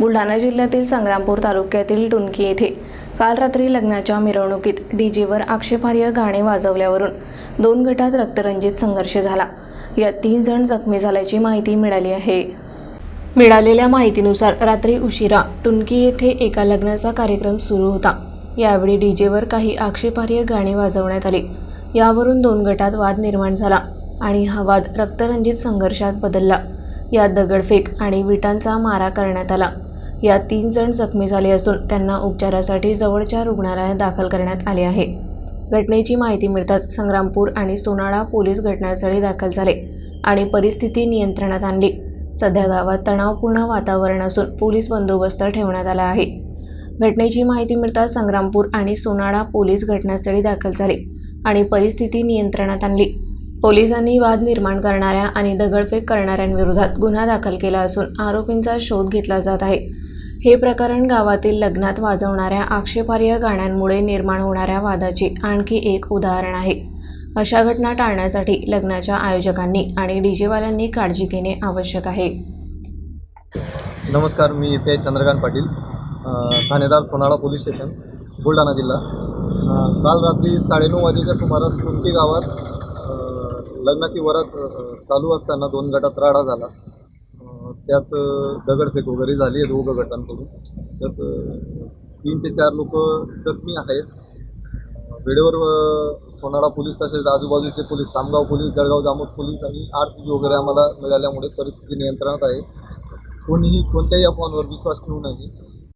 बुलढाणा जिल्ह्यातील संग्रामपूर तालुक्यातील टुनकी येथे काल रात्री लग्नाच्या मिरवणुकीत डीजेवर आक्षेपार्ह गाणे वाजवल्यावरून दोन गटात रक्तरंजित संघर्ष झाला. यात तीन जण जखमी झाल्याची माहिती मिळाली आहे. मिळालेल्या माहितीनुसार रात्री उशिरा टुनकी येथे एका लग्नाचा कार्यक्रम सुरू होता. यावेळी डीजेवर काही आक्षेपार्ह गाणी वाजवण्यात आले. यावरून दोन गटात वाद निर्माण झाला आणि हा वाद रक्तरंजित संघर्षात बदलला. यात दगडफेक आणि विटांचा मारा करण्यात आला. यात तीन जण जखमी झाले असून त्यांना उपचारासाठी जवळच्या रुग्णालयात दाखल करण्यात आले आहे. घटनेची माहिती मिळताच संग्रामपूर आणि सोनाळा पोलीस घटनास्थळी दाखल झाले आणि परिस्थिती नियंत्रणात आणली. सध्या गावात तणावपूर्ण वातावरण असून पोलीस बंदोबस्त ठेवण्यात आला आहे. घटनेची माहिती मिळताच संग्रामपूर आणि सोनाळा पोलीस घटनास्थळी दाखल झाले आणि परिस्थिती नियंत्रणात आणली. पोलिसांनी वाद निर्माण करणाऱ्या आणि दगडफेक करणाऱ्यांविरोधात गुन्हा दाखल केला असून आरोपींचा शोध घेतला जात आहे. हे प्रकरण गावातील लग्नात वाजवणाऱ्या आक्षेपार्ह गाण्यांमुळे निर्माण होणाऱ्या वादाची आणखी एक उदाहरण आहे. अशा घटना टाळण्यासाठी लग्नाच्या आयोजकांनी आणि डीजेवाल्यांनी काळजी घेणे आवश्यक आहे. नमस्कार मी इथे चंद्रकांत पाटील ठाणेदार सोनाळा पोलीस स्टेशन बुलढाणा जिल्हा. काल रात्री साडेनऊ वाजेच्या सुमारास कुंती गावात लग्नाची वरात चालू असताना दोन गटात राडा झाला. त्यात दगडफेक वगैरे झाली आहे दोघं गटांकडून त्यात तीन ते चार लोक जखमी आहेत. वेळेवर सोनाळा पोलीस तसेच आजूबाजूचे police Tamgaon police Jalgaon Jamod police आणि आर सी बी वगैरे आम्हाला मिळाल्यामुळे परिस्थिती नियंत्रणात आहे. कोणीही कोणत्याही अफवांवर विश्वास ठेवू नये.